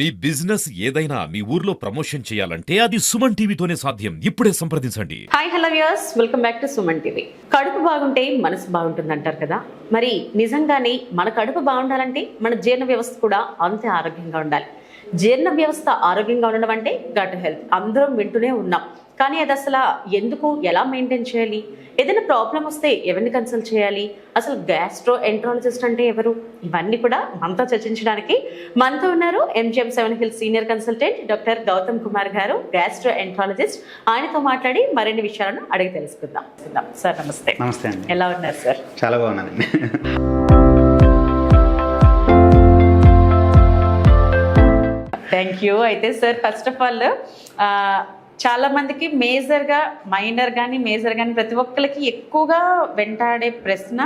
మీ business ఏదైనా మీ ఊర్లో promotion చేయాలంటే అది సుమన్ టీవీతోనే సాధ్యం. ఇప్పుడే సంప్రదించండి. Hi hello viewers welcome back to Suman TV. కడుపు బాగుంటే మనసు బాగుంటుంది అంటారు కదా? మరి నిజంగానే మన కడుపు బాగుండాలంటే మన జీర్ణ వ్యవస్థ కూడా అంతే ఆరోగ్యంగా ఉండాలి. జీర్ణ వ్యవస్థ ఆరోగ్యంగా ఉండడం అంటే గట్ హెల్త్ అందరం వింటూనే ఉన్నాం. కానీ అది అసలు ఎందుకు? ఎలా మెయింటైన్ చేయాలి? ఏదైనా ప్రాబ్లం వస్తే ఎవరిని కన్సల్ట్ చేయాలి? అసలు గ్యాస్ట్రో ఎంట్రాలజిస్ట్ అంటే ఎవరు? ఇవన్నీ కూడా మనతో చర్చించడానికి మనతో ఉన్నారు MGM seven hills senior consultant doctor Gautam Kumar గారు గ్యాస్ట్రో ఎంట్రాలజిస్ట్ ఆయనతో మాట్లాడి మరిన్ని విషయాలను అడిగి తెలుసుకుందాం. సార్ నమస్తే. నమస్తే అండి. ఎలా ఉన్నారు సార్? చాలా బాగున్నానండి. థ్యాంక్ యూ అయితే సార్ ఫస్ట్ ఆఫ్ ఆల్ చాలా మందికి మేజర్గా మైనర్ కానీ మేజర్ కానీ ప్రతి ఒక్కరికి ఎక్కువగా వెంటాడే ప్రశ్న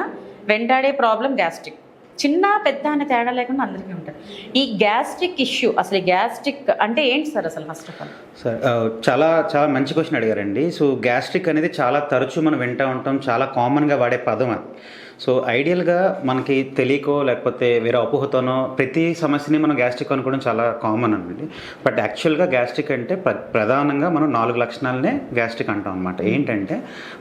వెంటాడే ప్రాబ్లం గ్యాస్ట్రిక్. చిన్న పెద్ద అనే తేడా లేకుండా అందరికీ ఉంటుంది. ఈ గ్యాస్ట్రిక్ ఇష్యూ అసలు గ్యాస్ట్రిక్ అంటే ఏంటి సార్ అసలు ఫస్ట్ ఆఫ్ ఆల్? సార్ చాలా చాలా మంచి క్వశ్చన్ అడిగారండి. సో గ్యాస్ట్రిక్ అనేది చాలా తరచూ మనం వింటూ ఉంటాం చాలా కామన్గా వాడే పదం అది. సో ఐడియల్గా మనకి తెలియకో లేకపోతే వేరే అపోహతోనో ప్రతి సమస్యని మనం గ్యాస్ట్రిక్ అనుకోవడం చాలా కామన్ అండి బట్ యాక్చువల్గా గ్యాస్ట్రిక్ అంటే ప్ర- ప్రధానంగా మనం నాలుగు లక్షణాలనే గ్యాస్ట్రిక్ అంటాం అనమాట ఏంటంటే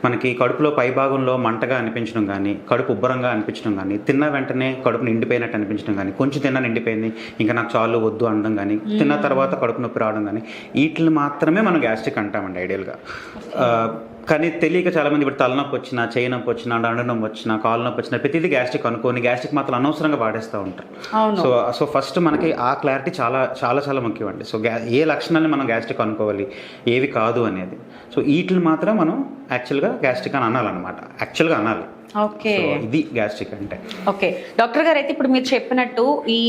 మనకి కడుపులో పైభాగంలో మంటగా అనిపించడం కానీ కడుపు ఉబ్బరంగా అనిపించడం కానీ తిన్న వెంటనే కడుపు నిండిపోయినట్టు అనిపించడం కానీ కొంచెం తిన్నా నిండిపోయింది ఇంకా నాకు చాలు వద్దు అనడం కానీ తిన్న తర్వాత కడుపు నొప్పి రావడం కానీ వీటిని మాత్రమే మనం గ్యాస్ట్రిక్ అంటామండి ఐడియల్గా కానీ తెలియక చాలా మంది ఇప్పుడు తలనొప్పి వచ్చినా చేయి నొప్పి వచ్చినా నొప్పి వచ్చినా కాలు నొప్పి వచ్చినా ప్రతిదీ గ్యాస్ట్రిక్ అనుకోని గ్యాస్ట్రిక్ మాత్రం అనవసరంగా వాడేస్తూ ఉంటారు. సో సో ఫస్ట్ మనకి ఆ క్లారిటీ చాలా చాలా చాలా ముఖ్యం అండి సో గ్యా ఏ లక్షణాన్ని మనం గ్యాస్ట్రిక్ అనుకోవాలి ఏవి కాదు అనేది. సో వీటిని మాత్రం మనం యాక్చువల్గా గ్యాస్ట్రిక్ అని అనాలన్నమాట. యాక్చువల్గా అనాలి. ఓకే. ఇది గ్యాస్ట్రిక్ అంటే. ఓకే. డాక్టర్ గారు అయితే ఇప్పుడు మీరు చెప్పినట్టు ఈ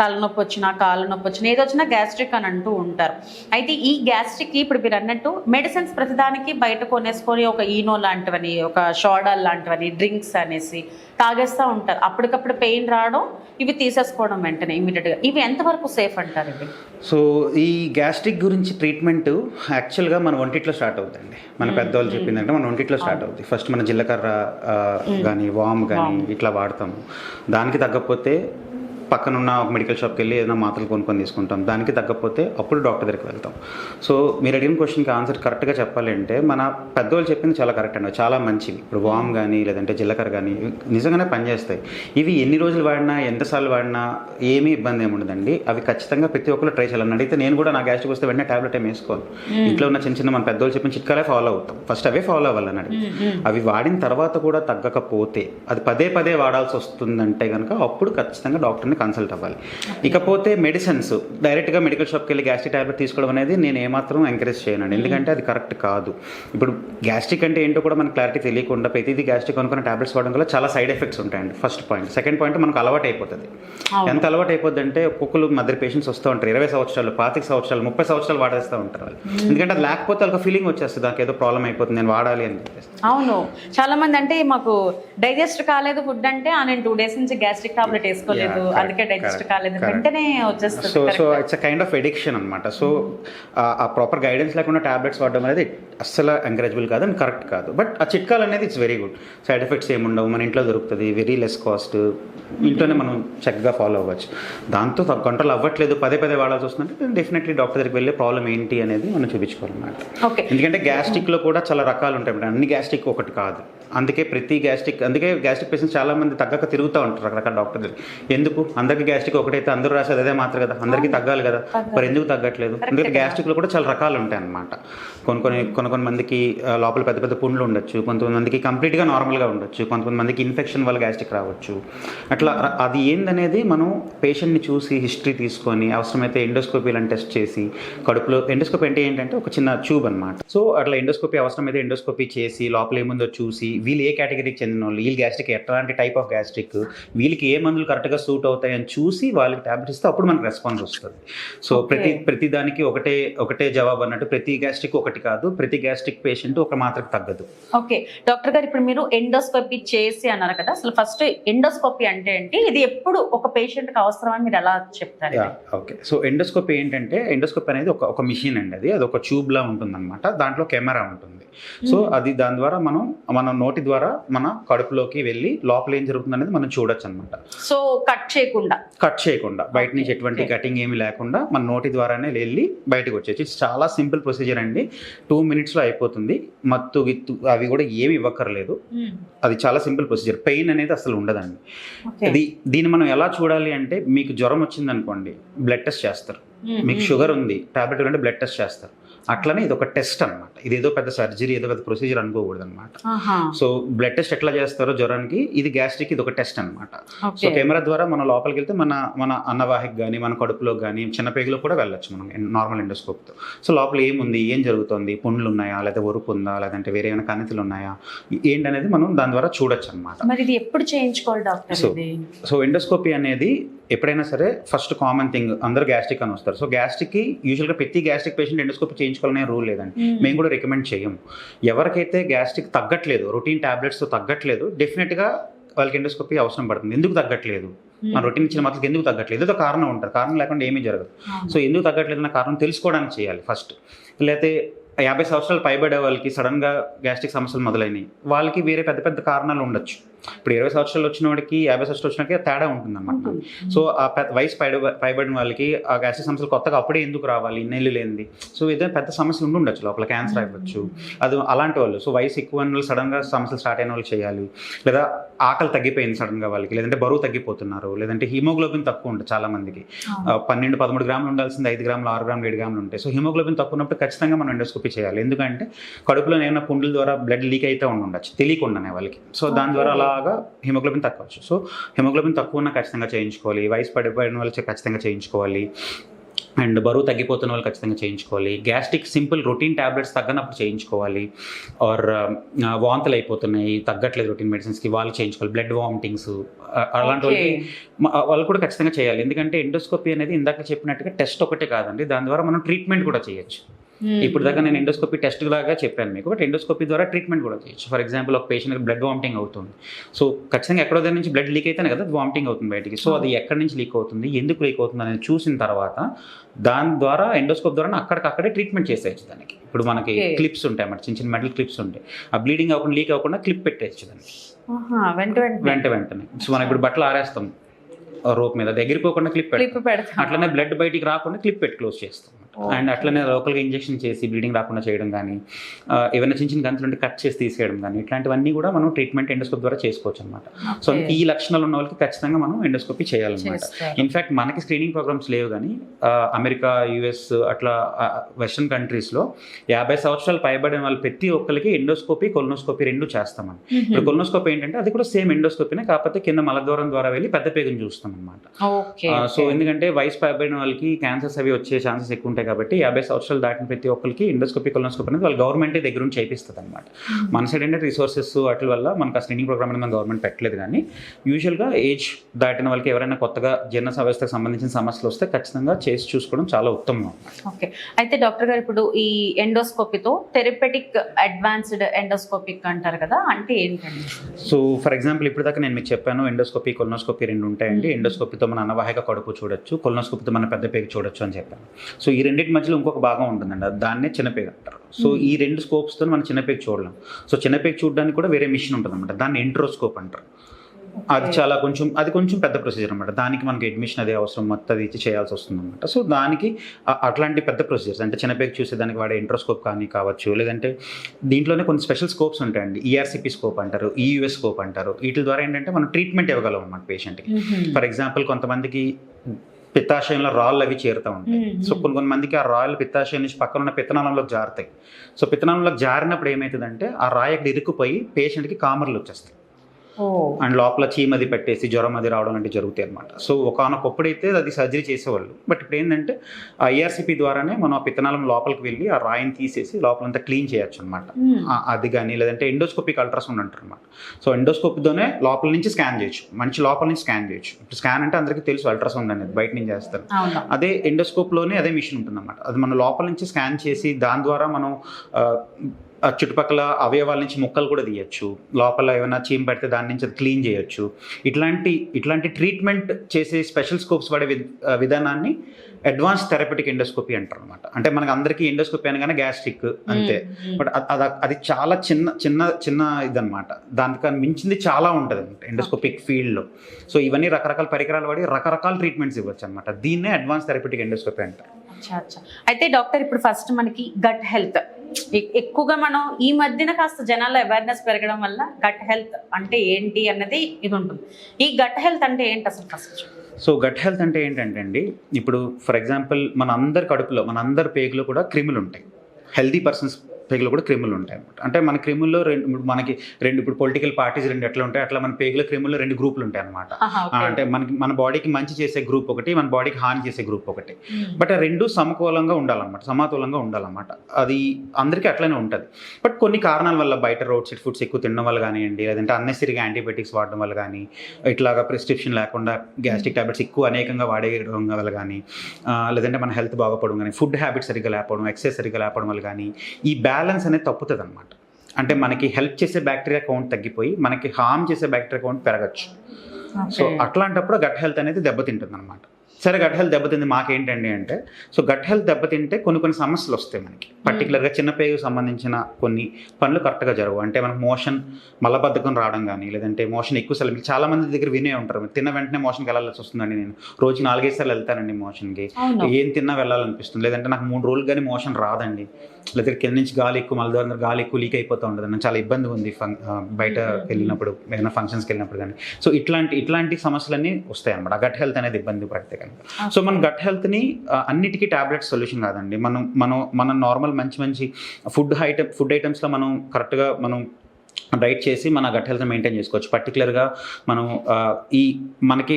తలనొప్పి వచ్చినా కాళ్ళ నొప్పి వచ్చినా ఏదో వచ్చినా గ్యాస్ట్రిక్ అని అంటూ ఉంటారు. అయితే ఈ గ్యాస్ట్రిక్ ఇప్పుడు మీరు అన్నట్టు మెడిసిన్స్ ప్రతిదానికి బయట కొనేసుకొని ఒక ఈనో లాంటివని ఒక షోడాల్ లాంటివని డ్రింక్స్ అనేసి తాగేస్తూ ఉంటారు. అప్పటికప్పుడు పెయిన్ రావడం ఇవి తీసేసుకోవడం వెంటనే ఇమీడియట్గా ఇవి ఎంతవరకు సేఫ్ అంటారు ఇవి? సో ఈ గ్యాస్ట్రిక్ గురించి ట్రీట్మెంట్ యాక్చువల్గా మన ఒంటిట్లో స్టార్ట్ అవుతుందండి మన పెద్దవాళ్ళు చెప్పిందంటే మన ఒంటిట్లో స్టార్ట్ అవుతుంది ఫస్ట్ మన జీలకర్ర కానీ వామ్ కానీ ఇట్లా వాడతాము. దానికి తగ్గకపోతే పక్కన ఉన్న ఒక మెడికల్ షాప్కి వెళ్ళి ఏదైనా మాత్రలు కొనుక్కొని తీసుకుంటాం. దానికి తగ్గకపోతే అప్పుడు డాక్టర్ దగ్గరికి వెళ్తాం. సో మీరు అడిగిన క్వశ్చన్కి ఆన్సర్ కరెక్ట్గా చెప్పాలంటే మన పెద్దవాళ్ళు చెప్పింది చాలా కరెక్ట్ అండి. చాలా మంచివి. ఇప్పుడు వామ్ కానీ లేదంటే జీలకర్ర కానీ నిజంగానే పనిచేస్తాయి. ఇవి ఎన్ని రోజులు వాడినా ఎంతసార్లు వాడినా ఏమీ ఇబ్బంది ఏమి ఉండదండి. అవి ఖచ్చితంగా ప్రతి ఒక్కరు ట్రై చేయాలని అడిగితే నేను కూడా నా గ్యాస్ట్రిక్ వస్తే వెంటనే టాబ్లెట్ ఏం వేసుకోను. ఇంట్లో ఉన్న చిన్న చిన్న మన పెద్దవాళ్ళు చెప్పిన చిట్కాలే ఫాలో అవుతాం. ఫస్ట్ అవే ఫాలో అవ్వాలని అడిగి అవి వాడిన తర్వాత కూడా తగ్గకపోతే అది పదే పదే వాడాల్సి వస్తుందంటే కనుక అప్పుడు ఖచ్చితంగా డాక్టర్ని కన్సల్ట్ అవ్వాలి. ఇకపోతే మెడిసిన్స్ డైరెక్ట్గా మెడికల్ షాప్కి వెళ్ళి గ్యాస్ట్రిక్ టాబ్లెట్ తీసుకోవడం అనేది నేను ఏమాత్రం ఎంకరేజ్ చేయనండి. ఎందుకంటే అది కరెక్ట్ కాదు. ఇప్పుడు గ్యాస్ట్రిక్ అంటే ఏంటో కూడా మనకు క్లారిటీ తెలియకుండా ప్రతిదీ గ్యాస్ట్రిక్ అనుకున్న టాబ్లెట్స్ వాడడం వల్ల చాలా సైడ్ ఎఫెక్ట్స్ ఉంటాయండి. ఫస్ట్ పాయింట్ సెకండ్ పాయింట్ మనకు అలవాటు అయిపోతుంది ఎంత అలవాటు అయిపోద్ది అంటే ఒక్కొక్కరు మదర్ పేషెంట్స్ వస్తూ ఉంటారు. ఇరవై సంవత్సరాలు పాతిక సంవత్సరాలు ముప్పై సంవత్సరాలు వాడేస్తూ ఉంటారు వాళ్ళు. ఎందుకంటే అది లేకపోతే వాళ్ళకి ఫీలింగ్ వచ్చేస్తుంది. నాకు ఏదో ప్రాబ్లం అయిపోతుంది నేను వాడాలి అని చెప్పేసి. అవును. చాలా మంది అంటే మాకు డైజెస్ట్ కాలేదు ఫుడ్ అంటే ఆ నేను టూ డేస్ నుంచి గ్యాస్ట్రిక్ టాబ్లెట్ వేసుకోలేదు అందుకే డైజెస్ట్ కాలేదు. వెంటనే వచ్చేస్తుంది. So so. It's kind of addiction అనమాట సో ఆ ప్రాపర్ గైడెన్స్ లేకుండా టాబ్లెట్స్ వాడడం అనేది అస్సలు ఎంకరేజబుల్ కాదు అండ్ కరెక్ట్ కాదు. బట్ ఆ చిట్కాలు అనేది it's very good side effects ఏముండవు మన ఇంట్లో దొరుకుతుంది. వెరీ లెస్ కాస్ట్ ఇంట్లోనే మనం చక్కగా ఫాలో అవ్వచ్చు. దాంతో కంట్రోల్ అవ్వట్లేదు. పదే పదే వాడాల్సి వస్తుందంటే డెఫినెట్లీ డాక్టర్ దగ్గరికి వెళ్ళే ప్రాబ్లం ఏంటి అనేది మనం చూపించుకోవాలన్నమాట. ఓకే ఎందుకంటే గ్యాస్ట్రిక్లో కూడా చాలా రకాలు ఉంటాయి. అన్ని గ్యాస్ట్రిక్ ఒకటి కాదు. అందుకే ప్రతి గ్యాస్ట్రిక్ అందుకే గ్యాస్ట్రిక్ పేషెంట్స్ చాలా మంది తగ్గక తిరుగుతూ ఉంటారు రకరకాల డాక్టర్ దగ్గర ఎందుకు? అందరికి గ్యాస్ట్రిక్ ఒకటైతే అందరూ రాసేది అదే మాత్రం కదా. అందరికీ తగ్గాలి కదా. మరి ఎందుకు తగ్గట్లేదు? ఎందుకంటే గ్యాస్ట్రిక్లో కూడా చాలా రకాలు ఉంటాయి అన్నమాట. కొన్ని కొన్ని కొన్ని కొన్ని మందికి లోపల పెద్ద పెద్ద పుండ్లు ఉండొచ్చు. కొంతమందికి కంప్లీట్గా నార్మల్గా ఉండొచ్చు. కొంతమంది మందికి ఇన్ఫెక్షన్ వల్ల గ్యాస్ట్రిక్ రావచ్చు. అట్లా అది ఏందనేది మనం పేషెంట్ని చూసి హిస్టరీ తీసుకొని అవసరమైతే ఎండోస్కోపీ లాంటి టెస్ట్ చేసి కడుపులో ఎండోస్కోపీ అంటే ఏంటంటే ఒక చిన్న ట్యూబ్ అనమాట సో అట్లా ఎండోస్కోపీ అవసరమైతే ఎండోస్కోపీ చేసి లోపల ఏముందో చూసి వీళ్ళు ఏ కేటగిరీకి చెందిన వాళ్ళు వీళ్ళు గ్యాస్ట్రిక్ ఎట్లాంటి టైప్ ఆఫ్ గ్యాస్ట్రిక్ వీళ్ళకి ఏ మందులు కరెక్ట్గా సూట్ అవుతాయని చూసి వాళ్ళకి టాబ్లెట్ ఇస్తే అప్పుడు మనకు రెస్పాన్స్ వస్తుంది. సో ప్రతి ప్రతి దానికి ఒకటే ఒకటే జవాబు అన్నట్టు ప్రతి గ్యాస్ట్రిక్ ఒకటి కాదు ప్రతి గ్యాస్ట్రిక్ పేషెంట్ ఒక మాత్రకు తగ్గదు. ఓకే డాక్టర్ గారు ఇప్పుడు మీరు ఎండోస్కోపీ చేసి అన్నారు కదా అసలు ఫస్ట్ ఎండోస్కోపీ అంటే ఏంటి? ఇది ఎప్పుడు ఒక పేషెంట్కి అవసరమని మీరు ఎలా చెప్తారు? ఓకే సో ఎండోస్కోపీ ఏంటంటే ఎండోస్కోపీ అనేది ఒక ఒక మిషన్ అండి అది. అది ఒక ట్యూబ్లా ఉంటుంది అనమాట దాంట్లో కెమెరా ఉంటుంది. సో అది దాని ద్వారా మనం మన నోటి ద్వారా మన కడుపులోకి వెళ్ళి లోపల ఏం జరుగుతుంది అనేది మనం చూడొచ్చు అనమాట సో కట్ చేయకుండా. కట్ చేయకుండా. బయట నుంచి ఎటువంటి. కటింగ్ ఏమి లేకుండా మన నోటి ద్వారానే వెళ్ళి బయటకు వచ్చేసి చాలా సింపుల్ ప్రొసీజర్ అండి. టూ మినిట్స్లో అయిపోతుంది. మత్తు గిత్తు అవి కూడా ఏమి ఇవ్వక్కర్లేదు. అది చాలా సింపుల్ ప్రొసీజర్. పెయిన్ అనేది అసలు ఉండదండి. ఇది దీన్ని మనం ఎలా చూడాలి అంటే మీకు జ్వరం వచ్చింది అనుకోండి బ్లడ్ టెస్ట్ చేస్తారు. మీకు షుగర్ ఉంది టాబ్లెట్ అంటే బ్లడ్ టెస్ట్ చేస్తారు. అట్లనే ఇది ఒక టెస్ట్ అనమాట ఇది ఏదో పెద్ద సర్జరీ ఏదో పెద్ద ప్రొసీజర్ అనుకోకూడదు అనమాట సో బ్లడ్ టెస్ట్ ఎట్లా చేస్తారో జ్వరానికి ఇది గ్యాస్ట్రిక్ ఇది ఒక టెస్ట్ అనమాట సో కెమెరా ద్వారా మన లోపలికి వెళ్తే మన మన అన్నవాహికి కానీ మన కడుపులో కానీ చిన్న పేగులో కూడా వెళ్ళొచ్చు మనం నార్మల్ ఎండోస్కోప్తో. సో లోపల ఏముంది ఏం జరుగుతుంది పుండ్లు ఉన్నాయా లేదా ఒరుపు ఉందా లేదంటే వేరే ఏమైనా కణితులు ఉన్నాయా ఏంటనేది మనం దాని ద్వారా చూడొచ్చు అనమాట మరి ఇది ఎప్పుడు చేయించుకోవాలి డాక్టర్ ఇది? సో ఎండోస్కోపీ అనేది ఎప్పుడైనా సరే ఫస్ట్ కామన్ థింగ్ అందరూ గ్యాస్ట్రిక్ అని వస్తారు. సో గ్యాస్ట్రిక్కి యూజువల్గా ప్రతి గ్యాస్ట్రిక్ పేషెంట్ ఎండోస్కోపీ చేయించుకోవాలనే రూల్ లేదండి. మేము. కూడా రికమెండ్ చేయం. ఎవరికైతే గ్యాస్ట్రిక్ తగ్గట్లేదు రొటీన్ టాబ్లెట్స్తో తగ్గట్లేదు డెఫినెట్గా వాళ్ళకి ఎండోస్కోపీ అవసరం పడుతుంది. ఎందుకు తగ్గట్లేదు? మన రొటీన్ ఇచ్చిన మాత్రకి ఎందుకు తగ్గట్లేదు? ఏదో కారణం ఉంటుంది. కారణం లేకుండా ఏమీ జరగదు. సో ఎందుకు తగ్గట్లేదు అన్న కారణం తెలుసుకోవడానికి చేయాలి ఫస్ట్. లేకపోతే యాభై సంవత్సరాలు పైబడే వాళ్ళకి సడన్గా గ్యాస్ట్రిక్ సమస్యలు మొదలైనవి వాళ్ళకి వేరే పెద్ద పెద్ద కారణాలు ఉండొచ్చు. ఇప్పుడు ఇరవై సంవత్సరాలు వచ్చిన వాడికి యాభై సంవత్సరాలు వచ్చిన వాడికి తేడా ఉంటుంది. అనమాట సో ఆ వయసు పైబడిన వాళ్ళకి ఆ గ్యాస్ట్రిక్ సమస్యలు కొత్తగా అప్పుడే ఎందుకు రావాలి? ఇన్నేళ్ళు లేనిది. సో ఏదైనా పెద్ద సమస్యలు ఉండి ఉండొచ్చు లోపల క్యాన్సర్ అవ్వచ్చు. అది అలాంటి వాళ్ళు సో వయసు ఎక్కువ వాళ్ళు సడన్గా సమస్యలు స్టార్ట్ అయిన వాళ్ళు చేయాలి. లేదా ఆకలి తగ్గిపోయింది సడన్గా వాళ్ళకి లేదంటే బరువు తగ్గిపోతున్నారు లేదంటే హిమోగ్లోబిన్ తక్కువ ఉంటుంది చాలా మందికి. పన్నెండు పదమూడు గ్రాములు ఉండాల్సింది ఐదు గ్రాములు ఆరు గ్రాములు ఏడు గ్రాములు ఉంటాయి. సో హిమోగ్లోబిన్ తక్కువ ఉన్నప్పుడు ఖచ్చితంగా మనం ఎండోస్కోపీ చేయాలి. ఎందుకంటే కడుపులో ఏమైనా పుండ్ల ద్వారా బ్లడ్ లీక్ అయితే ఉండి ఉండొచ్చు. తెలియకుండానే వాళ్ళకి. సో దాని ద్వారా అలాగా హిమోగ్లోబిన్ తక్కువ వచ్చు సో హిమోగ్లోబిన్ తక్కువ ఉన్న ఖచ్చితంగా చేయించుకోవాలి. వయసు పడిపోయిన వాళ్ళు ఖచ్చితంగా చేయించుకోవాలి. అండ్ బరువు తగ్గిపోతున్న వాళ్ళు ఖచ్చితంగా చేయించుకోవాలి. గ్యాస్ట్రిక్ సింపుల్ రొటీన్ ట్యాబ్లెట్స్ తగ్గనప్పుడు చేయించుకోవాలి. ఆర్ వాంతులు అయిపోతున్నాయి తగ్గట్లేదు రొటీన్ మెడిసిన్స్కి వాళ్ళు చేయించుకోవాలి. బ్లడ్ వామిటింగ్స్ అలాంటి వాళ్ళకి వాళ్ళు కూడా ఖచ్చితంగా చేయాలి. ఎందుకంటే ఎండోస్కోపీ అనేది ఇందాక చెప్పినట్టుగా టెస్ట్ ఒకటే కాదండి. దాని ద్వారా మనం ట్రీట్మెంట్ కూడా చేయొచ్చు. ఇప్పుడు దాకా నేను ఎండోస్కోపీ టెస్ట్ లాగా చెప్పాను మీకు. బట్ ఎండోస్కోపీ ద్వారా ట్రీట్మెంట్ కూడా చేయొచ్చు. ఫర్ ఎగ్జాంపుల్ ఒక పేషెంట్కి బ్లడ్ వామిటింగ్ అవుతుంది. సో ఖచ్చితంగా ఎక్కడో దగ్గర నుంచి బ్లడ్ లీక్ అయితేనే కదా వామిటింగ్ అవుతుంది బయటికి. సో అది ఎక్కడి నుంచి లీక్ అవుతుంది ఎందుకు లీక్ అవుతుంది అనేది చూసిన తర్వాత దాని ద్వారా ఎండోస్కోప్ ద్వారా అక్కడికక్కడే ట్రీట్మెంట్ చేసేయచ్చు దానికి. ఇప్పుడు మనకి. క్లిప్స్ ఉంటాయి అన్నమాట. చిన్న చిన్న మెటల్ క్లిప్స్ ఉంటాయి. ఆ బ్లీడింగ్ అవ్వకుండా లీక్ అవ్వకుండా క్లిప్ పెట్టేయచ్చు దానికి. వెంట వెంటనే. వెంట వెంటనే. సో మనం ఇప్పుడు బట్టలు ఆరేస్తాం. రోప్ మీద దగ్గరిపోకుండా క్లిప్ పెడతాం క్లిప్ పెడతాం. అట్లనే బ్లడ్ బయటికి రాకుండా క్లిప్ పెట్టి క్లోజ్ చేస్తాం. అండ్ అట్లనే లోకల్గా ఇంజెక్షన్ చేసి బ్లీడింగ్ రాకుండా చేయడం కానీ ఏమైనా చిన్న చిన్న గంతులు ఉంటే కట్ చేసి తీసేయడం కానీ ఇట్లాంటివన్నీ కూడా మనం ట్రీట్మెంట్ ఎండోస్కోప్ ద్వారా చేసుకోవచ్చు అనమాట సో. ఈ లక్షణాలు ఉన్న వాళ్ళకి ఖచ్చితంగా మనం ఎండోస్కోపీ చేయాలన్నమాట. ఇన్ఫాక్ట్ మనకి స్క్రీనింగ్ ప్రోగ్రామ్స్ లేవు కానీ అమెరికా యుఎస్ అట్లా వెస్ట్రన్ కంట్రీస్లో యాభై సంవత్సరాలు పైబడిన వాళ్ళు ప్రతి ఒక్కరికి ఎండోస్కోపీ కొలనోస్కోపీ రెండు చేస్తామని ఇప్పుడు కొలనోస్కోపీ ఏంటంటే అది కూడా సేమ్ ఎండోస్కోపీనే కాకపోతే కింద మలద్వారం ద్వారా వెళ్ళి పెద్ద పేగుని చూస్తాం అనమాట సో ఎందుకంటే వయసు పైబడిన వాళ్ళకి క్యాన్సర్స్ అవి వచ్చే ఛాన్సెస్ ఎక్కువ ఉంటాయి కాబట్టి యాభై సంవత్సరాలు దాటిన ప్రతి ఒక్కరికి ఎండోస్కోపీ కొలనోస్కోపీ అనేది వాళ్ళ గవర్నమెంటే దగ్గర నుంచి చేపిస్తుంది అనమాట మన సైడ్ అంటే రిసోర్సెస్ వాటి వల్ల మనకు ఆ స్క్రీనింగ్ ప్రోగ్రామ్ అనేది మన గవర్నమెంట్ పెట్టలేదు కానీ యూజువల్గా ఏజ్ దాటిన వాళ్ళకి ఎవరైనా కొత్తగా జీర్ణ వ్యవస్థకు సంబంధించిన సమస్యలు వస్తే ఖచ్చితంగా చేసి చూసుకోవడం చాలా ఉత్తమం ఓకే. అయితే డాక్టర్ గారు ఇప్పుడు ఈ ఎండోస్కోపీతో థెరపెటిక్ అడ్వాన్స్డ్ ఎండోస్కోపిక్ అంటారు కదా అంటే ఏంటండి? సో ఫర్ ఎగ్జాంపుల్ ఇప్పుడు దాకా నేను మీకు చెప్పాను ఎండోస్కోపీ కొలనోస్కోపీ రెండు ఉంటాయండి. ఎండోస్కోపీతో మన అన్నవాహిక కడుపు చూడొచ్చు కొలనోస్కోపీతో మన పెద్ద పేగు చూడొచ్చు అని చెప్పాను. సో ఈ రెండింటి మధ్యలో ఇంకొక భాగం ఉంటుందండి. దాన్నే చిన్న పేగు అంటారు. సో ఈ రెండు స్కోప్స్తో మనం చిన్న పేగు చూడలేం. సో చిన్న పేగు చూడడానికి కూడా వేరే మిషన్ ఉంటుంది అనమాట దాన్ని ఎంట్రోస్కోప్ అంటారు. అది చాలా కొంచెం అది కొంచెం పెద్ద ప్రొసీజర్ అనమాట దానికి మనకి అడ్మిషన్ అదే అవసరం మొత్తం అది ఇచ్చి చేయాల్సి వస్తుంది అనమాట సో దానికి అట్లాంటి పెద్ద ప్రొసీజర్స్ అంటే చిన్నపేకి చూసేదానికి వాడే ఇంట్రోస్కోప్ కానీ కావచ్చు లేదంటే దీంట్లోనే కొన్ని స్పెషల్ స్కోప్స్ ఉంటాయండి. E ఈఆర్సిపి స్కోప్ అంటారు ఈయుఎస్ స్కోప్ అంటారు. వీటి ద్వారా ఏంటంటే మనం ట్రీట్మెంట్ ఇవ్వగలం అన్నమాట పేషెంట్కి. ఫర్ ఎగ్జాంపుల్ కొంతమందికి పిత్తాశయంలో రాళ్ళు అవి చేరుతూ ఉంటాయి. సో కొన్ని కొన్ని మందికి ఆ రాయలు పిత్తాశయం నుంచి పక్కన ఉన్న పిత్తనాళంలోకి జారుతాయి. సో పిత్తనాళంలోకి జారినప్పుడు ఏమవుతుందంటే ఆ రాయి అక్కడ ఇరుక్కుపోయి పేషెంట్కి కామర్లు వచ్చేస్తాయి. అండ్ లోపల చీమది పెట్టేసి జ్వరం అది రావడం లాంటివి జరుగుతాయి అనమాట సో ఒకనొకప్పుడైతే అది సర్జరీ చేసేవాళ్ళు. బట్ ఇప్పుడు ఏంటంటే ఆ ఐఆర్సిపి ద్వారానే మనం ఆ పిత్తనాళం లోపలికి వెళ్ళి ఆ రాయిని తీసేసి లోపలంతా క్లీన్ చేయొచ్చు అనమాట అది కానీ లేదంటే ఎండోస్కోపిక్ అల్ట్రాసౌండ్ అంటారు అనమాట సో ఎండోస్కోప్తోనే లోపల నుంచి స్కాన్ చేయొచ్చు. మంచి లోపల నుంచి స్కాన్ చేయొచ్చు. ఇప్పుడు స్కాన్ అంటే అందరికీ తెలుసు అల్ట్రాసౌండ్ అనేది బయట నుంచి చేస్తారు. అదే ఎండోస్కోప్లోనే అదే మిషన్ ఉంటుంది అనమాట అది మన లోపల నుంచి స్కాన్ చేసి దాని ద్వారా మనం చుట్టుపక్కల అవయవాల నుంచి ముక్కలు కూడా తీయచ్చు. లోపల ఏమైనా చీమ పడితే దాని నుంచి అది క్లీన్ చేయొచ్చు. ఇట్లాంటి ఇట్లాంటి ట్రీట్మెంట్ చేసే స్పెషల్ స్కోప్స్ పడే విధానాన్ని అడ్వాన్స్ థెరపటిక్ ఎండోస్కోపీ అంటారు అనమాట అంటే మనకి అందరికీ ఎండోస్కోపీ అనగానే గ్యాస్ట్రిక్ అంతే. బట్ అది అది చాలా చిన్న చిన్న చిన్న ఇదనమాట దానికన్నా మించింది చాలా ఉంటుంది అనమాట ఎండోస్కోపిక్ ఫీల్డ్లో. సో ఇవన్నీ రకరకాల పరికరాలు వాడి రకరకాల ట్రీట్మెంట్స్ ఇవ్వచ్చు అనమాట దీన్నే అడ్వాన్స్ థెరపటిక్ ఎండోస్కోపీ అంటారు. అయితే డాక్టర్ ఇప్పుడు ఫస్ట్ మనకి గట్ హెల్త్. ఎక్కువగా మనం ఈ మధ్యన కాస్త జనాల్లో అవేర్నెస్ పెరగడం వల్ల గట్ హెల్త్ అంటే ఏంటి అన్నది ఇది ఉంటుంది. ఈ గట్ హెల్త్ అంటే ఏంటి అసలు ఫస్ట్ సో గట్ హెల్త్ అంటే ఏంటంటే అండి ఇప్పుడు ఫర్ ఎగ్జాంపుల్ మన అందరి కడుపులో మన అందరి పేగులో కూడా క్రిములు ఉంటాయి. హెల్దీ పర్సన్స్ పేగులో కూడా క్రిములు ఉంటాయి అనమాట అంటే మన క్రిముల్లో రెండు మనకి రెండు ఇప్పుడు పొలిటికల్ పార్టీస్ రెండు ఎట్లా ఉంటాయి అట్లా మన పేగుల క్రిముల్లో రెండు గ్రూపులు ఉంటాయి అనమాట అంటే మనకి మన బాడీకి మంచి చేసే గ్రూప్ ఒకటి మన బాడీకి హాని చేసే గ్రూప్ ఒకటి. బట్ ఆ రెండు సమకూలంగా ఉండాలన్నమాట సమతులంగా ఉండాలన్నమాట. అది అందరికీ అట్లనే ఉంటుంది. బట్ కొన్ని కారణాల వల్ల బయట రోడ్ సైడ్ ఫుడ్స్ ఎక్కువ తినడం వల్ల కానివ్వండి లేదంటే అన్నెసరిగా యాంటీబయాటిక్స్ వాడడం వల్ల కానీ ఇట్లాగా ప్రిస్క్రిప్షన్ లేకుండా గ్యాస్ట్రిక్ టాబ్లెట్స్ ఎక్కువ అనేకంగా వాడేయడం వల్ల కానీ లేదంటే మన హెల్త్ బాగోపడం కానీ ఫుడ్ హ్యాబిట్స్ సరిగ్గా లేకపోవడం ఎక్సర్సైజ్ సరిగ్గా లేకపోవడం వల్ల కానీ ఈ బ్యాలెన్స్ అనేది తప్పుతుంది అనమాట అంటే మనకి హెల్ప్ చేసే బ్యాక్టీరియా కౌంట్ తగ్గిపోయి మనకి హార్మ్ చేసే బ్యాక్టీరియా కౌంట్ పెరగచ్చు. సో అట్లాంటప్పుడు గట్ హెల్త్ అనేది దెబ్బతింటుంది అనమాట సరే గట్ హెల్త్ దెబ్బతింది మాకేంటండి అంటే సో గట్ హెల్త్ దెబ్బతింటే కొన్ని కొన్ని సమస్యలు వస్తాయి మనకి. పర్టికులర్గా చిన్న పేగుకు సంబంధించిన కొన్ని పనులు కరెక్ట్గా జరగవు. అంటే మనకు మోషన్ మలబద్ధకం రావడం కానీ లేదంటే మోషన్ ఎక్కువ సార్లు మీకు చాలా మంది దగ్గర వినే ఉంటారు. తిన్న వెంటనే మోషన్కి వెళ్ళాల్సి వస్తుందండి నేను. రోజు నాలుగైదు సార్లు వెళ్తానండి మోషన్కి. ఏం తిన్నా వెళ్ళాలనిపిస్తుంది. లేదంటే నాకు మూడు రోజులు కానీ మోషన్ రాదండి. లేదా కింద నుంచి గాలి ఎక్కువ మళ్ళీ గాలి ఎక్కువ లీక్ అయిపోతూ ఉంటుంది. నాకు చాలా ఇబ్బంది ఉంది ఫం- బయట వెళ్ళినప్పుడు ఏదైనా ఫంక్షన్స్కి వెళ్ళినప్పుడు కానీ సో ఇట్లాంటి ఇట్లాంటి సమస్యలన్నీ వస్తాయి అన్నమాట గట్ హెల్త్ అనేది ఇబ్బంది పడితే కనుక సో మన గట్ హెల్త్ని అన్నిటికీ టాబ్లెట్ సొల్యూషన్ కాదండి. మనం మనం మన నార్మల్ మంచి మంచి ఫుడ్ ఐటమ్ ఫుడ్ ఐటమ్స్లో మనం కరెక్ట్గా మనం డైట్ చేసి మన గట్ హెల్త్ మెయింటైన్ చేసుకోవచ్చు. పర్టికులర్గా మనం ఈ మనకి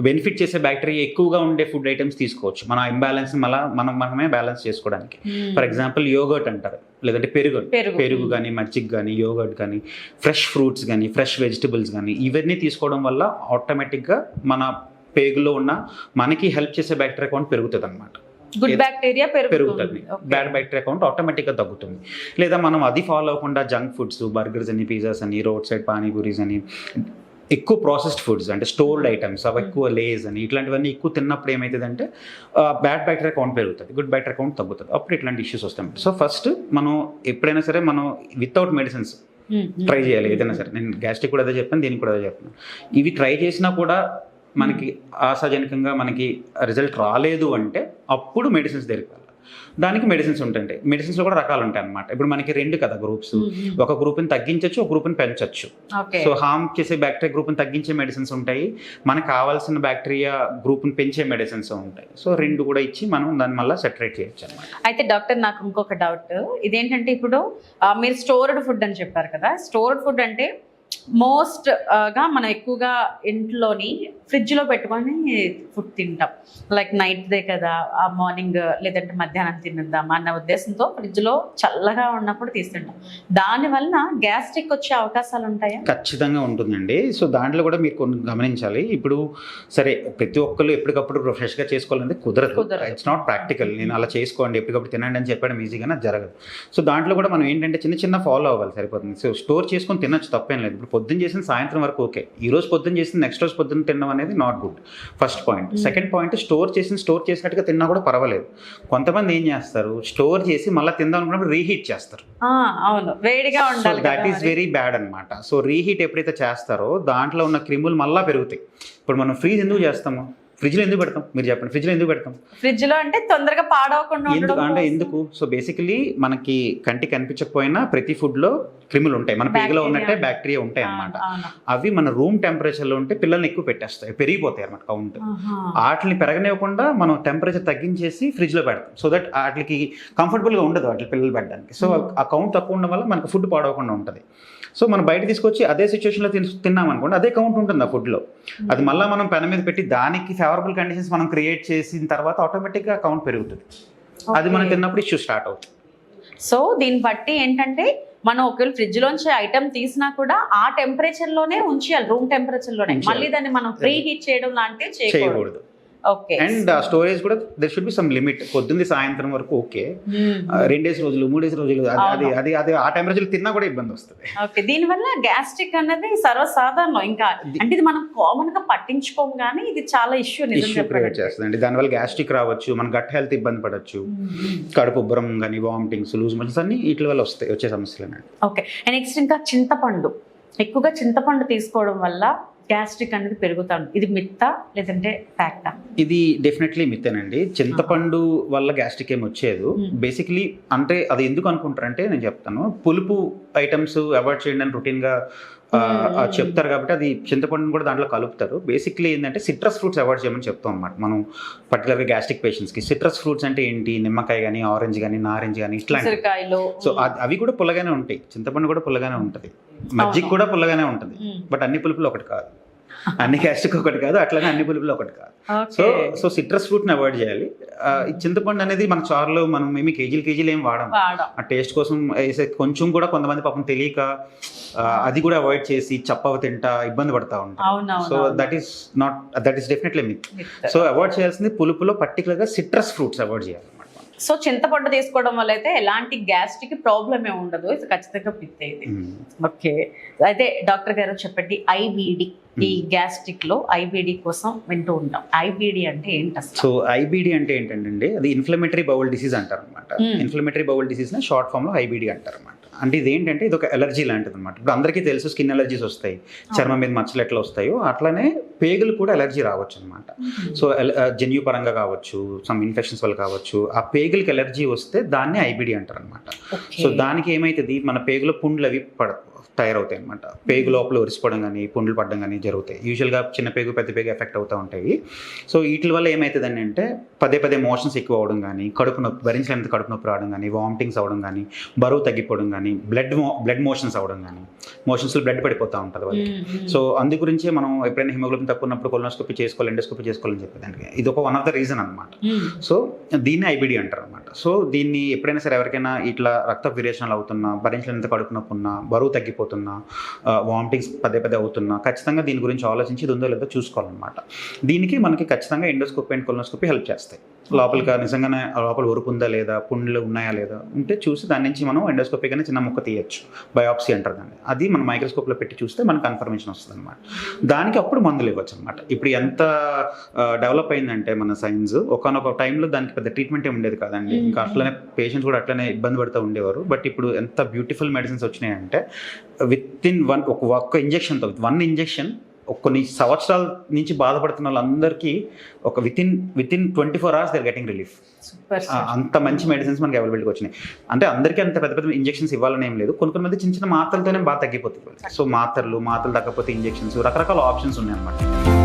బెనిఫిట్ చేసే బ్యాక్టీరియా ఎక్కువగా ఉండే ఫుడ్ ఐటమ్స్ తీసుకోవచ్చు. మన ఇంబ్యాలెన్స్ మళ్ళీ మనం మనమే బ్యాలెన్స్ చేసుకోవడానికి. ఫర్ ఎగ్జాంపుల్ యోగర్ట్ అంటారు. లేదంటే పెరుగు. పెరుగు. పెరుగు కానీ మజ్జిగ కానీ యోగర్ట్ కానీ ఫ్రెష్ ఫ్రూట్స్ కానీ ఫ్రెష్ వెజిటబుల్స్ కానీ ఇవన్నీ తీసుకోవడం వల్ల ఆటోమేటిక్గా మన పేగులో ఉన్న మనకి హెల్ప్ చేసే బ్యాక్టీరియా కౌంట్ పెరుగుతుంది అనమాట గుడ్ బ్యాక్టీరియా పెరుగుతుంది. బ్యాడ్ బ్యాక్టీరియా కౌంట్ ఆటోమేటిక్గా తగ్గుతుంది. లేదా మనం అది ఫాలో అవ్వకుండా జంక్ ఫుడ్స్ బర్గర్స్ అని పిజ్జాస్ అని రోడ్ సైడ్ పానీపూరీస్ అని ఎక్కువ ప్రాసెస్డ్ ఫుడ్స్ అంటే స్టోర్డ్ ఐటమ్స్ అవి ఎక్కువ లేస్ అని ఇట్లాంటివన్నీ ఎక్కువ తిన్నప్పుడు ఏమవుతుందంటే బ్యాడ్ బ్యాక్టీరియా కౌంట్ పెరుగుతుంది. గుడ్ బ్యాక్టీరియా కౌంట్ తగ్గుతుంది. అప్పుడు ఇట్లాంటి ఇష్యూస్ వస్తాయి సో ఫస్ట్ మనం ఎప్పుడైనా సరే మనం వితౌట్ మెడిసిన్స్ ట్రై చేయాలి. ఏదైనా సరే. నేను గ్యాస్ట్రిక్ కూడా అదే చెప్పాను దీనికి కూడా అదే చెప్పాను. ఇవి ట్రై చేసినా కూడా మనకి ఆశాజనకంగా మనకి రిజల్ట్ రాలేదు అంటే అప్పుడు మెడిసిన్స్ దగ్గరికి దానికి మెడిసిన్స్ ఉంటాయి మెడిసిన్స్లో కూడా రకాలు ఉంటాయి అనమాట ఇప్పుడు మనకి రెండు కదా గ్రూప్స్. ఒక గ్రూప్ని తగ్గించవచ్చు ఒక గ్రూప్ని పెంచవచ్చు ఓకే. సో హార్మ్ చేసే బ్యాక్టీరియా గ్రూప్ని తగ్గించే మెడిసిన్స్ ఉంటాయి. మనకు కావాల్సిన బ్యాక్టీరియా గ్రూప్ని పెంచే మెడిసిన్స్ ఉంటాయి. సో రెండు కూడా ఇచ్చి మనం దాన్ని మళ్ళీ సెటరేట్ చేయొచ్చు అనమాట అయితే డాక్టర్ నాకు ఇంకొక డౌట్. ఇదేంటంటే ఇప్పుడు మీరు స్టోర్డ్ ఫుడ్ అని చెప్పారు కదా. స్టోర్డ్ ఫుడ్ అంటే మోస్ట్గా మనం ఎక్కువగా ఇంట్లోని ఫ్రిడ్జ్లో పెట్టుకొని ఫుడ్ తింటాం. లైక్ నైట్ దే కదా ఆ మార్నింగ్ లేదంటే మధ్యాహ్నం తినేద్దాం అన్న ఉద్దేశంతో ఫ్రిడ్జ్లో చల్లగా ఉన్నప్పుడు తీసుకుంటాం దాని వలన గ్యాస్ట్రిక్ వచ్చే అవకాశాలు ఉంటాయా? ఖచ్చితంగా ఉంటుందండి. సో దాంట్లో కూడా మీరు కొన్ని గమనించాలి. ఇప్పుడు సరే ప్రతి ఒక్కరు ఎప్పటికప్పుడు ఫ్రెష్గా చేసుకోవాలంటే కుదరదు. కుదరదు. ఇట్స్ నాట్ ప్రాక్టికల్ నేను అలా చేసుకోండి ఎప్పటికప్పుడు తినండి అని చెప్పడం ఈజీగా జరగదు. సో దాంట్లో కూడా మనం ఏంటంటే చిన్న చిన్న ఫాలో అవ్వాలి సరిపోతుంది. సో స్టోర్ చేసుకొని తినొచ్చు తప్పేం లేదు. ఇప్పుడు పొద్దున్న చేసిన సాయంత్రం వరకు ఓకే. ఈ రోజు పొద్దున్న చేసిన నెక్స్ట్ రోజు పొద్దున్న తినడం అనేది not good first point second point store చేసిన స్టోర్ చేసినట్టుగా తిన్నా కూడా పర్వాలేదు. కొంతమంది ఏం చేస్తారు? స్టోర్ చేసి మళ్ళీ తిందాం అనుకున్నప్పుడు రీహీట్ చేస్తారు. ఆ, అవును. వేడిగా సో ఉండాలి దట్ ఈస్ వెరీ బ్యాడ్ అనమాట సో రీహీట్ ఎప్పుడైతే చేస్తారో దాంట్లో ఉన్న క్రిములు మళ్ళీ పెరుగుతాయి. ఇప్పుడు మనం ఫ్రీజ్ ఎందుకు చేస్తాము? ఫ్రిడ్జ్లో ఎందుకు పెడతాం? మీరు చెప్పండి. ఫ్రిడ్జ్లో ఎందుకు పెడతాం? ఫ్రిడ్జ్లో అంటే తొందరగా పాడవకుండా ఎందుకు? అంటే. ఎందుకు? సో బేసికలీ మనకి కంటికి కనిపించకపోయినా ప్రతి ఫుడ్లో క్రిములు ఉంటాయి. మన పేగులో ఉన్నట్టే. బ్యాక్టీరియా ఉంటాయి అన్నమాట. అవి మన రూమ్ టెంపరేచర్లో ఉంటే పిల్లల్ని ఎక్కువ పెట్టేస్తాయి. పెరిగిపోతాయి అన్నమాట కౌంట్. వాటిని పెరగనివ్వకుండా మనం టెంపరేచర్ తగ్గించేసి ఫ్రిడ్జ్లో పెడతాం. సో దట్ వాటికి కంఫర్టబుల్గా ఉండదు వాటి పిల్లలు పెట్టడానికి. సో ఆ కౌంట్ తక్కువ ఉండడం వల్ల మనకు ఫుడ్ పాడవకుండా ఉంటుంది. సో మనం బయట తీసుకొచ్చి అదే సిచ్యువేషన్లో తిన్ తిన్నాం అనుకోండి అదే కౌంట్ ఉంటుంది ఆ ఫుడ్లో. అది మళ్ళీ మనం పెన మీద పెట్టి దానికి ఫేవరబుల్ కండిషన్స్ మనం క్రియేట్ చేసిన తర్వాత ఆటోమేటిక్గా కౌంట్ పెరుగుతుంది. అది మనం. తిన్నప్పుడు ఇష్యూ స్టార్ట్ అవుతుంది. సో దీన్ని బట్టి ఏంటంటే మనం ఒకవేళ ఫ్రిడ్జ్ లోంచి ఐటమ్ తీసినా కూడా ఆ టెంపరేచర్లోనే ఉంచేయాలి రూమ్ టెంపరేచర్లోనే. మళ్ళీ దాన్ని మనం ప్రీ హీట్ చేయడం లాంటివి చేయకూడదు. అండ్ స్టోరేజ్ కూడా there should be some limit పొద్దుంది సాయంత్రం వరకు ఓకే. రెండేసి రోజులు మూడేసి రోజులు అది అది. అది ఆ టైం రోజులు తిన్నా కూడా ఇబ్బంది వస్తుంది. ఓకే దీని వల్ల గ్యాస్ట్రిక్ అన్నది సర్వసాధారణం. ఇంకా అంటే ఇది మనం కామన్గా పట్టించుకోము కానీ ఇది చాలా ఇష్యూ ఇష్యూ క్రియేట్. చేస్తుంది దానివల్ల గ్యాస్ట్రిక్ రావచ్చు మన గట్ హెల్త్ ఇబ్బంది పడవచ్చు కడుపు ఉబ్బరం కానీ వామిటింగ్స్ లూజ్ మోషన్స్ అన్ని వీటి వల్ల వస్తాయి వచ్చే సమస్యలు ఓకే అండ్ నెక్స్ట్ ఇంకా చింతపండు. ఎక్కువగా చింతపండు తీసుకోవడం వల్ల గ్యాస్ట్రిక్ అనేది పెరుగుతాడు ఇది మిత్తా లేదంటే ఫ్యాక్టా? ఇది డెఫినెట్లీ మిత్తేనండి. చింతపండు వల్ల గ్యాస్ట్రిక్ ఏమి వచ్చేది. బేసిక్లీ అంటే అది ఎందుకు అనుకుంటారంటే నేను చెప్తాను. పులుపు ఐటమ్స్ అవాయిడ్ చేయండి అని రొటీన్గా. చెప్తారు కాబట్టి అది చింతపండుని కూడా దాంట్లో కలుపుతారు. బేసిక్లీ ఏంటంటే సిట్రస్ ఫ్రూట్స్ అవాయిడ్ చేయమని చెప్తాం అన్నమాట మనం. పర్టికులర్గా గ్యాస్ట్రిక్ పేషెంట్స్కి. సిట్రస్ ఫ్రూట్స్ అంటే ఏంటి? నిమ్మకాయ కానీ ఆరెంజ్ కానీ నారెంజ్ కానీ ఇట్లాంటి సో అవి కూడా పుల్లగానే ఉంటాయి. చింతపండు కూడా పుల్లగానే ఉంటుంది. మజ్జిగ. కూడా పుల్లగానే ఉంటుంది. బట్ అన్ని పులుపులు ఒకటి కాదు. అన్ని గ్యాస్ట్రిక్ ఒకటి కాదు అట్లనే అన్ని పులుపులు ఒకటి కాదు. సో సో సిట్రస్ ఫ్రూట్ని అవాయిడ్ చేయాలి. ఈ చింతపండు అనేది మన చారులో మనం ఏమి కేజీలు కేజీలు ఏం వాడం. వాడం. ఆ టేస్ట్ కోసం వేసే కొంచెం కూడా కొంతమంది పాపం తెలియక అది కూడా అవాయిడ్ చేసి చప్పవ తింటా ఇబ్బంది పడతా ఉంటారు. So that is not that is definitely myth so avoid చేయాల్సింది పులుపులో పర్టికులర్గా సిట్రస్ ఫ్రూట్స్ అవాయిడ్ చేయాలి సో చింతపండు తీసుకోవడం వల్ల అయితే ఎలాంటి గ్యాస్ట్రిక్ ప్రాబ్లం ఏ ఉండదు. ఇది ఖచ్చితంగా పిత్తే ఇది. మ్మ్. ఓకే. అయితే డాక్టర్ గారు చెప్పండి ఐబిడి ఈ గ్యాస్ట్రిక్లో ఐబిడి కోసం వింటూ ఉంటాం. ఐబిడి అంటే ఏంటి సో ఐబిడి అంటే ఏంటంటే అది ఇన్ఫ్లమేటరీ బౌల్ డిసీజ్ అంటారు అనమాట Hmm. ఇన్ఫ్లమేటరీ బౌల్ డిసీజ్ని షార్ట్ ఫామ్లో ఐబిడి అంటారు అనమాట అంటే ఇది ఏంటంటే ఇది ఒక ఎలర్జీ లాంటిది అనమాట ఇప్పుడు అందరికీ తెలుసు స్కిన్ ఎలర్జీస్ వస్తాయి. చర్మం మీద మచ్చలు ఎట్లా వస్తాయో అట్లానే పేగులు కూడా ఎలర్జీ రావచ్చు అనమాట సో జన్యు పరంగా కావచ్చు సమ్ ఇన్ఫెక్షన్స్ వల్ల కావచ్చు ఆ పేగులకి ఎలర్జీ వస్తే దాన్ని ఐబిడి అంటారు అనమాట. సో దానికి ఏమైతుంది? మన పేగులో పుండ్లు అవి పడ తయారవుతాయి అనమాట పేగు లోపల ఒరిసిపోవడం కానీ పుండ్లు పడడం కానీ జరుగుతాయి. యూజువల్గా చిన్న పేగు పెద్ద పేగు ఎఫెక్ట్ అవుతూ ఉంటాయి. సో వీటి వల్ల ఏమవుతుందని అంటే పదే పదే మోషన్స్ ఎక్కువ అవడం కానీ కడుపు నొప్పి భరించలేనంత కడుపు నొప్పి రావడం కానీ వామిటింగ్స్ అవడం కానీ బరువు తగ్గిపోవడం కానీ బ్లడ్ బ్లడ్ మోషన్స్ అవడం కానీ మోషన్స్లో బ్లడ్ పడిపోతూ ఉంటుంది వాళ్ళకి. సో అందు గురించే మనం ఎప్పుడైనా హిమోగ్లోబిన్ తక్కువ ఉన్నప్పుడు కొలనోస్కోపీ చేసుకోవాలి ఎండోస్కోపీ చేసుకోవాలని చెప్పేదానికి ఇది ఒక వన్ ఆఫ్ ద రీజన్ అనమాట సో దీన్ని ఐబిడి అంటారు అనమాట సో దీన్ని ఎప్పుడైనా సరే ఎవరికైనా ఇట్లా రక్త విరేచనాలు అవుతున్నా భరించలేనంత కడుపు నొప్పి ఉన్నా బరువు తగ్గిపోతున్నా వామిటింగ్స్ పదే పదే అవుతున్నా ఖచ్చితంగా దీని గురించి ఆలోచించి ఇది ఉందో లేదో చూసుకోవాలన్నమాట. దీనికి మనకి ఖచ్చితంగా ఎండోస్కోపీ అండ్ కొలనోస్కోపీ హెల్ప్ చేస్తాయి. లోపలికి నిజంగానే ఆ లోపల ఉరుపు ఉందా లేదా? పుండ్లు ఉన్నాయా లేదా? ఉంటే చూసి దాని నుంచి మనం ఎండోస్కోపీ కానీ చిన్న ముక్క తీయచ్చు. బయాప్సీ అంటారు దాన్ని. అది మనం మైక్రోస్కోప్లో పెట్టి చూస్తే మనకు కన్ఫర్మేషన్ వస్తుంది అనమాట దానికి అప్పుడు మందులు ఇవ్వచ్చు అనమాట ఇప్పుడు ఎంత డెవలప్ అయిందంటే మన సైన్స్ ఒకనొక టైంలో దానికి పెద్ద ట్రీట్మెంట్ ఏమి ఉండేది కాదండి. ఇంకా అట్లనే పేషెంట్స్ కూడా అట్లనే ఇబ్బంది పడుతూ ఉండేవారు. బట్ ఇప్పుడు ఎంత బ్యూటిఫుల్ మెడిసిన్స్ వచ్చినాయంటే విత్ ఇన్ వన్ ఒక ఒక్క ఇంజెక్షన్తో వన్ ఇంజెక్షన్ కొన్ని సంవత్సరాల నుంచి బాధపడుతున్న వాళ్ళందరికీ ఒక within within twenty four hours there getting relief అంత మంచి మెడిసిన్స్ మనకి అవైలబిలిటీకి వచ్చినాయి. అంటే అందరికీ అంత పెద్ద పెద్ద ఇంజెక్షన్స్ ఇవ్వాలని ఏం లేదు. కొన్ని కొన్ని మంది చిన్న చిన్న మాత్రలతోనే బాగా తగ్గిపోతుంది సో మాత్రలు మాత్రలు తగ్గకపోతే ఇంజెక్షన్స్ రకరకాల ఆప్షన్స్ ఉన్నాయి అన్నమాట